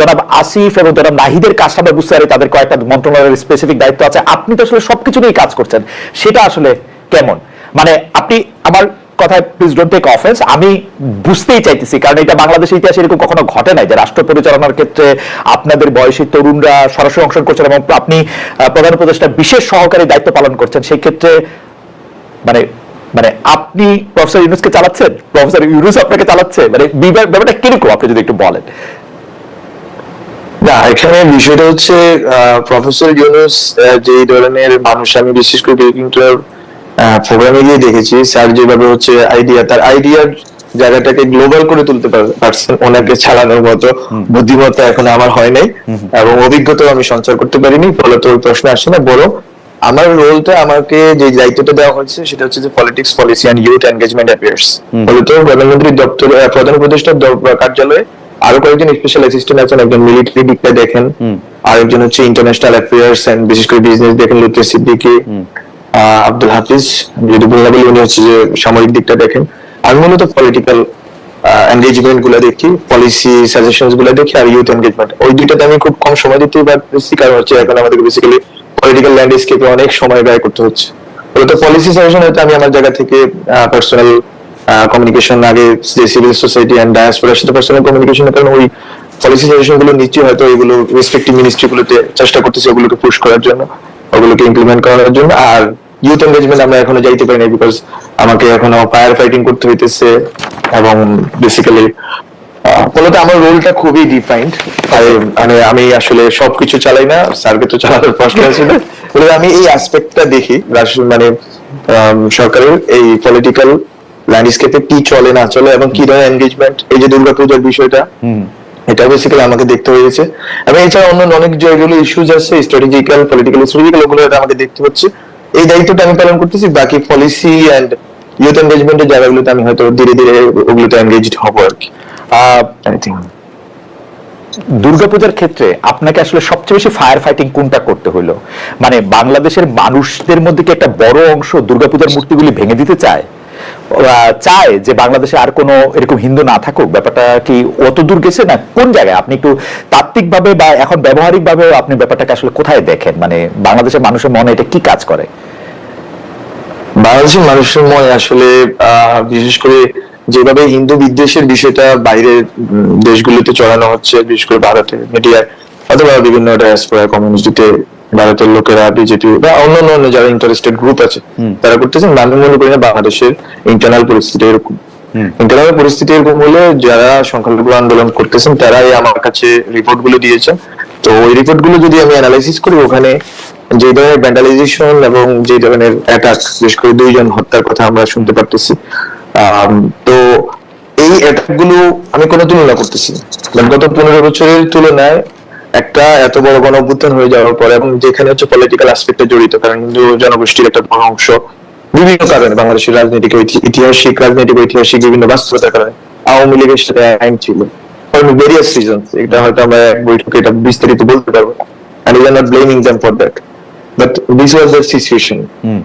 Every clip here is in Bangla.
জনাব আসিফ এবং জনাব নাহিদের কাজটা আমরা বুঝতে পারি, তাদের কয়েকটা মন্ত্রণালয়ের স্পেসিফিক দায়িত্ব আছে। আপনি তো আসলে সবকিছু নিয়ে কাজ করছেন। সেটা আসলে কেমন? মানে আপনি আমার কথায় প্লিজ ডোন্ট টেক অফেন্স আমি বুঝতেই চাইতেছি, কারণ এটা বাংলাদেশের ইতিহাসে এরকম কখনো ঘটে নাই যে রাষ্ট্র পরিচালনার ক্ষেত্রে আপনাদের বয়সী তরুণরা সরাসরি অংশগ্রহণ করছেন এবং আপনি প্রধান উপদেষ্টা বিশেষ সহকারী দায়িত্ব পালন করছেন। সেই ক্ষেত্রে মানে মানে আপনি প্রফেসর ইউনুসকে চালাচ্ছেন? প্রফেসর ইউনুস আপনাকে চালাচ্ছে? মানে ব্যাপারটা কীরকম, আপনি যদি একটু বলেন। না এখানে বিষয়টা হচ্ছে প্রফেসর ইউনুস যে ধরনের মানুষ আমি বিশেষ করে বিলকিংটনের প্রোগ্রামে গিয়ে দেখেছি স্যার যেভাবে হচ্ছে আইডিয়া তার আইডিয়ার জায়গাটাকে গ্লোবাল করে তুলতে পারছেন ওনাকে ছাড়ানোর মতো বুদ্ধিমত্তা এখন আমার হয় নাই এবং অভিজ্ঞতাও আমি সঞ্চার করতে পারিনি ফলে তো প্রশ্ন আসে না। বড় আমার রোলটা আমাকে যে দায়িত্বটা দেওয়া হয়েছে সেটা হচ্ছে যে politics policy and youth engagement affairs ফলত প্রধানমন্ত্রীর দপ্তর প্রধান উপদেষ্টার দ- কার্যালয়ে আরও কয়েকজন স্পেশাল অ্যাসিস্ট্যান্ট আছেন একজন মিলিটারি দিকটা দেখেন আরেকজন হচ্ছে ইন্টারন্যাশনাল অ্যাফেয়ার্স এন্ড বিশেষ করে বিজনেস দেখেন লুৎফর সিদ্দিকী আব্দুল হাফিজ যদি বললাম বলি উনি হচ্ছে যে সামরিক দিকটা দেখেন। আমি মূলত পলিটিক্যাল এনগেজমেন্টগুলো দেখি পলিসি সাজেশনগুলো দেখি আর ইউথ এনগেজমেন্ট ওই দুইটাতে আমি খুব কম সময় দিতে পারছি কারণ হচ্ছে এখন আমাদের বেসিক্যালি পলিটিক্যাল ল্যান্ডস্কেপে অনেক সময় ব্যয় করতে হচ্ছে। মূলত পলিসি সাজেশন হয়তো আমি আমার জায়গা থেকে পার্সোনাল কমিউনিকেশন আগে যে সিভিল সোসাইটি এন্ড ডায়াসপোরার সাথে পার্সোনাল কমিউনিকেশন কারণ ওই পলিসি সাজেশনগুলো নিচ্ছি, হয়তো এগুলো রেসপেক্টিভ মিনিস্ট্রি গুলোতে চেষ্টা করতেছি ওগুলোকে পুশ করার জন্য, ওগুলোকে ইমপ্লিমেন্ট করার জন্য। আর ইউথ এনগেজমেন্ট আমরা এখনও যাইতে পারি না বিকজ আমাকে এখনও ফায়ার ফাইটিং করতে হইতেছে এবং বেসিক্যালি ফলত আমার রোলটা খুবই ডিফাইন্ড মানে আমি আসলে সবকিছু চালাই না, স্যারকে তো চালানোর প্রশ্ন আছে আমি এই অ্যাসপেক্টটা দেখি মানে সরকারের এই পলিটিক্যাল ল্যান্ডস্কেপে কি চলে না চলে এবং কি ধরনের এনগেজমেন্ট এই যে দুর্গাপূজার বিষয়টা এটা বেসিক্যালি আমাকে দেখতে হয়েছে এবং এছাড়া অন্য অনেক যেগুলো ইস্যুজ আছে স্ট্র্যাটেজিক্যাল পলিটিক্যাল স্ট্র্যাটেজিক্যাল ওগুলো আমাকে দেখতে হচ্ছে। এই দায়িত্বটা আমি পালন করতেছি বাকি পলিসি এন্ড ইউথ এনগেজমেন্টের জায়গাগুলোতে আমি হয়তো ধীরে ধীরে ওগুলোতে এনগেজড হব আর কি। দুর্গাপূজার ক্ষেত্রে আপনাকে আসলে সবচেয়ে বেশি ফায়ার ফাইটিং কোনটা করতে হলো? মানে বাংলাদেশের মানুষদের মধ্যে কি একটা বড় অংশ দুর্গাপূজার মূর্তিগুলি ভেঙে দিতে চায়? চায় যে বাংলাদেশে আর কোনো এরকম হিন্দু না থাকুক, ব্যাপারটা কি অত দূর গেছে না কোন জায়গায়? আপনি একটু তাত্ত্বিক ভাবে বা এখন ব্যবহারিক ভাবে আপনি ব্যাপারটাকে আসলে কোথায় দেখেন? মানে বাংলাদেশের মানুষের মনে এটা কি কাজ করে? বাংলাদেশের মানুষের মনে আসলে বিশেষ করে যেভাবে হিন্দু বিদ্বেষের বিষয়টা বাইরের দেশগুলিতে চড়ানো হচ্ছে, বিশেষ করে ভারতের মিডিয়ায়, অথবা বিভিন্ন ডায়াসপোরা কমিউনিটিতে ভারতের লোকেরা বিজেপি বা অন্যান্য অন্য যারা ইন্টারেস্টেড গ্রুপ আছে তারা করতেছেন আমি মনে করি না বাংলাদেশের ইন্টারনাল পরিস্থিতি এরকম। ইন্টারনাল পরিস্থিতি এরকম হলে যারা সংখ্যালঘু আন্দোলন করতেছেন তারাই আমার কাছে রিপোর্টগুলো দিয়েছেন। তো ওই রিপোর্টগুলো যদি আমি অ্যানালাইসিস করি ওখানে যে ধরনের ভ্যান্ডালাইজেশন এবং যে ধরনের অ্যাটাক বিশেষ করে দুইজন হত্যার কথা আমরা শুনতে পারতেছি তো এই অ্যাটাকগুলো আমি কোনো তুলনা করতেছি গত পনেরো বছরের তুলনায় একটা এত বড় গণ অভ্যুত্থান হয়ে যাওয়ার পর এবং যেখানে হচ্ছে পলিটিক্যাল অ্যাসপেক্টে জড়িত কারণ হিন্দু জনগোষ্ঠীর একটা বড় অংশ বিভিন্ন কারণে বাংলাদেশের রাজনৈতিক ঐতিহাসিক রাজনৈতিক ঐতিহাসিক বিভিন্ন বাস্তবতার কারণে আওয়ামী লীগের সাথে আইন ছিল। ভেরিয়াস রিজনস এটা হয়তো আমরা এক বৈঠকে এটা বিস্তারিত বলতে পারব blaming them for that. But this was the situation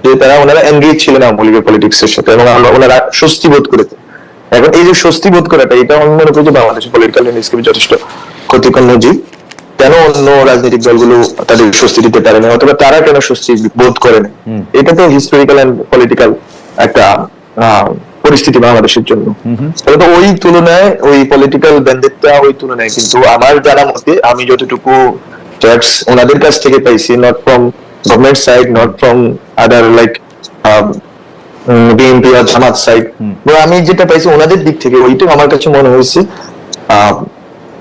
যে তারা ওনারা এনগেজ ছিলেন আওয়ামী লীগের পলিটিক্স এর সাথে এবং আমরা- ওনারা স্বস্তি বোধ করেছে। এখন এই যে স্বস্তি বোধ করাটা এটা আমি মনে করি যে বাংলাদেশের পলিটিক্যাল যথেষ্ট ক্ষতিকর নজির। কেন অন্য রাজনৈতিক দলগুলো তাদের স্বস্তি দিতে পারে না? অথবা তারা কেন স্বস্তি বোধ করে না? এটা তো হিস্টোরিক্যাল এন্ড পলিটিক্যাল একটা পরিস্থিতি বাংলাদেশের জন্য। তো ওই তুলনায় ওই পলিটিক্যাল ব্যান্ডেটটা ওই তুলনায় কিন্তু আমার জানা মতে আমি যতটুকু ট্যাক্স ওনাদের কাছ থেকে পাইছি not from government side not from other like BNP R Jamaat side আমি যেটা পাইছি ওনাদের দিক থেকে ওইটা আমার কাছে মনে হয়েছে আহ,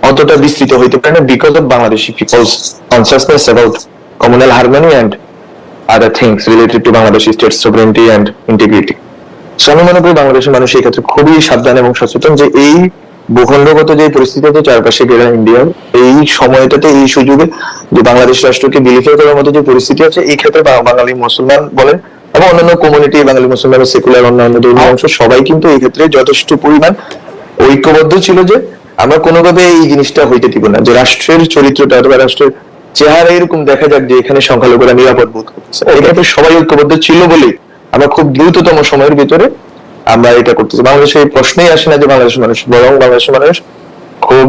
অতটা বিস্তৃত হইতে পারে না because of Bangladeshi people's consciousness about communal harmony and other things related to Bangladeshi state sovereignty and integrity so আমি মনে করি বাংলাদেশের মানুষ এই ক্ষেত্রে খুবই সাবধান এবং সচেতন যে এই ভূখণ্ডগত যে পরিস্থিতি আছে চারপাশে ঘেরা ইন্ডিয়ার, এই সময়টাতে, এই সুযোগে যে বাংলাদেশ রাষ্ট্রকে বিলিফাই করার মতো যে পরিস্থিতি আছে, এই ক্ষেত্রে বাঙালি মুসলমান বলেন এবং অন্যান্য কমিউনিটি বাঙালি মুসলমান সেকুলার অন্যান্য ধর্মীয় অংশ, সবাই কিন্তু এই ক্ষেত্রে যথেষ্ট পরিমাণ ঐক্যবদ্ধ ছিল যে আমরা কোনোভাবে এই জিনিসটা হইতে দিব না। যে রাষ্ট্রের চরিত্রটা অথবা রাষ্ট্রের চেহারা এরকম দেখা যাক যে এখানে সংখ্যালঘুরা নিরাপদ বোধ ক্ষেত্রে সবাই ঐক্যবদ্ধ ছিল বলেই আমরা খুব দ্রুততম সময়ের ভিতরে আমরা এটা করতেছি। বাংলাদেশে এই প্রশ্নই আসে না যে বাংলাদেশের মানুষ বরং বাংলাদেশের মানুষ খুব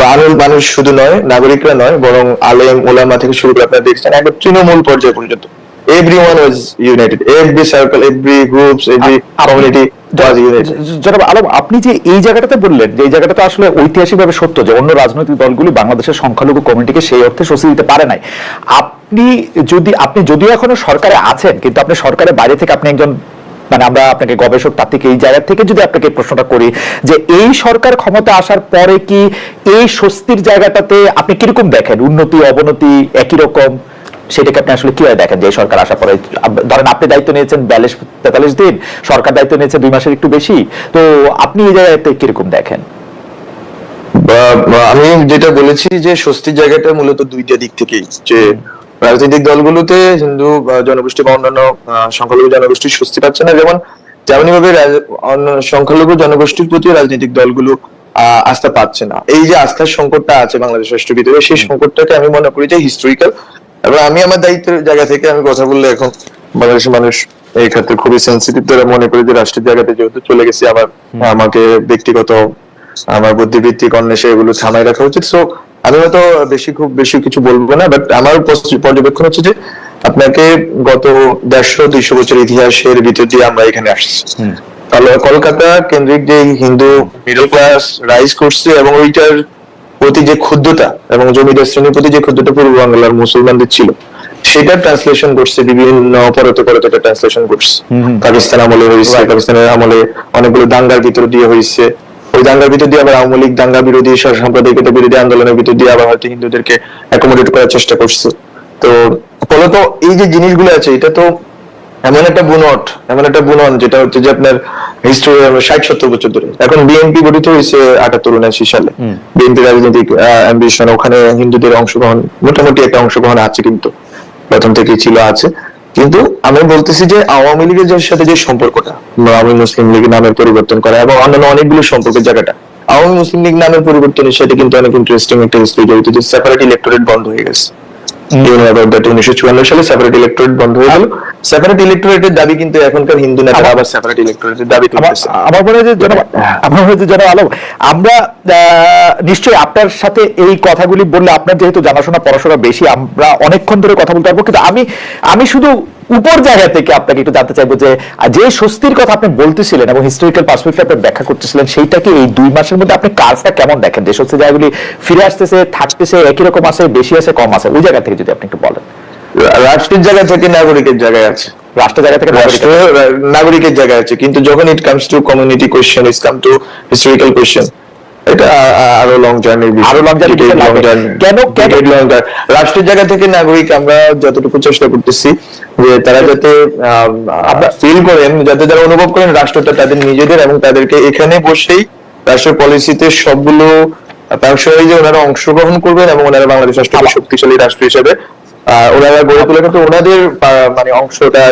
বা মানুষ শুধু নয় নাগরিকরা নয় বরং আলেম ওলামা থেকে শুরু করে আপনারা দেখছেন একবার তৃণমূল পর্যায়ে পর্যন্ত। Every one was united every circle every groups every community জনাব আলম আপনি যে এই জায়গাটাতে বললেন যে এই জায়গাটা তো আসলে ঐতিহাসিকভাবে সত্য যে অন্য রাজনৈতিক দলগুলি বাংলাদেশের সংখ্যালঘু কমিটিকে সেই অর্থে স্বস্তি দিতে পারে নাই আপনি যদি আপনি যদিও এখনও সরকারে আছেন কিন্তু আপনি সরকারের বাইরে থেকে আপনি একজন মানে আমরা আপনাকে গবেষক তাত্ত্বিক এই জায়গা থেকে যদি আপনাকে প্রশ্নটা করি যে এই সরকার ক্ষমতা আসার পরে কি এই স্বস্তির জায়গাটাতে আপনি কীরকম দেখেন? উন্নতি অবনতি একই রকম? সেটাকে আপনি আসলে কীভাবে দেখেন যে সরকার আসার পরে ধরেন আপনি দায়িত্ব নিয়েছেন বিয়াল্লিশ তেতাল্লিশ দিন সরকার দায়িত্ব নিয়েছে দুই মাসের একটু বেশি তো আপনি এই জায়গাতে কীরকম দেখেন? আমি যেটা বলেছি যে স্বস্তির জায়গাটা মূলত দুইটা দিক থেকেই যে রাজনৈতিক দলগুলোতে হিন্দু জনগোষ্ঠী বা অন্যান্য সংখ্যালঘু জনগোষ্ঠী স্বস্তি পাচ্ছে না। যেমন তেমনি ভাবে অন্য সংখ্যালঘু জনগোষ্ঠীর প্রতি রাজনৈতিক দলগুলো আহ, আস্থা পাচ্ছে না। এই যে আস্থার সংকটটা আছে বাংলাদেশ রাষ্ট্রের ভিতরে সেই সংকটটাকে আমি মনে করি যে হিস্টোরিক্যাল এবং আমি আমার দায়িত্বের জায়গা থেকে আমি কথা বললে এখন বাংলাদেশের মানুষ এই ক্ষেত্রে খুবই সেন্সিটিভ তারা মনে করি যে রাষ্ট্রের জায়গাতে যেহেতু চলে গেছি আবার আমাকে ব্যক্তিগত আমার বুদ্ধিবৃত্তিক অন্বেষে এগুলো থামায় রাখা উচিত। সো আমি হয়তো বেশি খুব বেশি কিছু বলব না বাট আমার পর্যবেক্ষণ হচ্ছে যে আপনাকে গত দেড়শো দুইশো বছর ইতিহাসের ভিতর দিয়ে আমরা এখানে আসছি। কল- কলকাতা কেন্দ্রিক যে হিন্দু মিডল ক্লাস রাইজ করছে এবং ওইটার প্রতি যে ক্ষুদ্রতা এবং জমিদার শ্রেণির প্রতি যে ক্ষুদ্রতা পূর্ব বাংলার মুসলমানদের ছিল সেটা ট্রান্সলেশন করছে বিভিন্ন পরতে পরতে ট্রান্সলেশন করছে পাকিস্তান আমলে হয়েছে পাকিস্তানের আমলে অনেকগুলো দাঙ্গার ভিতর দিয়ে হয়েছে। ওই দাঙ্গার ভিতর দিয়ে আবার আওয়ামী লীগ দাঙ্গা বিরোধী সাম্প্রদায়িকতা বিরোধী আন্দোলনের ভিতর দিয়ে আবার হয়তো হিন্দুদেরকে অ্যাকোমোডেট করার চেষ্টা করছে। তো ফলত এই যে জিনিসগুলো আছে এটা তো এমন একটা বুনট এমন একটা বুনন যেটা হচ্ছে যে আপনার হিস্টোরি ষাট সত্তর বছর ধরে। এখন বিএনপি গঠিত হয়েছে আটাত্তর উনআশি সালে। বিএনপি রাজনৈতিক অ্যাম্বিশন ওখানে হিন্দুদের অংশগ্রহণ মোটামুটি একটা অংশগ্রহণ আছে কিন্তু প্রথম থেকেই ছিল আছে। কিন্তু আমি বলতেছি যে আওয়ামী লীগের সাথে যে সম্পর্কটা আওয়ামী মুসলিম লীগ নামের পরিবর্তন করা এবং অন্যান্য অনেকগুলো সম্পর্কের জায়গাটা আওয়ামী মুসলিম লীগ নামের পরিবর্তনের সাথে কিন্তু অনেক ইন্টারেস্টিং একটা হিস্ট্রি জড়িত যে সেপারেট ইলেক্টোরেট বন্ধ হয়ে গেছে। উনিশশো চুয়ান্ন সালে সেপারেট ইলেক্টোরেট বন্ধ হয়ে গেল। সেপারেট ইলেক্টোরেটের দাবি কিন্তু এখনকার হিন্দু নেতারা আবার সেপারেট ইলেক্টোরেটের দাবি তুলতেছে। আমার মনে যে জনাব আমার মনে যে জনাব আলম আমরা নিশ্চয়ই আপনার সাথে এই কথাগুলি বললে আপনার যেহেতু জানাশোনা পড়াশোনা বেশি আমরা অনেকক্ষণ ধরে কথা বলতে পারব। কিন্তু আমি আমি শুধু উপর জায়গা থেকে আপনাকে একটু জানতে চাইব যে যে স্বস্তির কথা আপনি বলতেছিলেন এবং হিস্টোরিক্যাল পার্সপেক্টিভ আপনি ব্যাখ্যা করতেছিলেন সেইটাকে এই দুই মাসের মধ্যে আপনি কাজটা কেমন দেখেন? যে স্বস্তি জায়গাগুলি ফিরে আসতেছে থাকতেছে একই রকম আছে বেশি আছে কম আছে ওই জায়গা থেকে যদি আপনি একটু বলেন। রাষ্ট্রের জায়গা থেকে নাগরিকের জায়গায় আছে। রাষ্ট্র জায়গা থেকে রাষ্ট্র নাগরিকের জায়গায় আছে। কিন্তু যখন it comes to community question it come to historical question এটা আরও লং জার্নি আরও বিষয় লাগবে। কেন- কেন- লং রাষ্ট্রের জায়গা থেকে নাগরিক আমরা যতটুকু চেষ্টা করতেছি যে তারা যাতে ফিল করেন যাতে তারা অনুভব করেন রাষ্ট্রটা তাদের নিজেদের এবং তাদেরকে এখানে বসেই রাষ্ট্রের পলিসিতে সবগুলো যে ওনারা অংশগ্রহণ করবেন এবং ওনারা বাংলাদেশ রাষ্ট্রকে শক্তিশালী রাষ্ট্র হিসেবে ওনারা গড়ে তোলা কিন্তু ওনাদের মানে অংশটা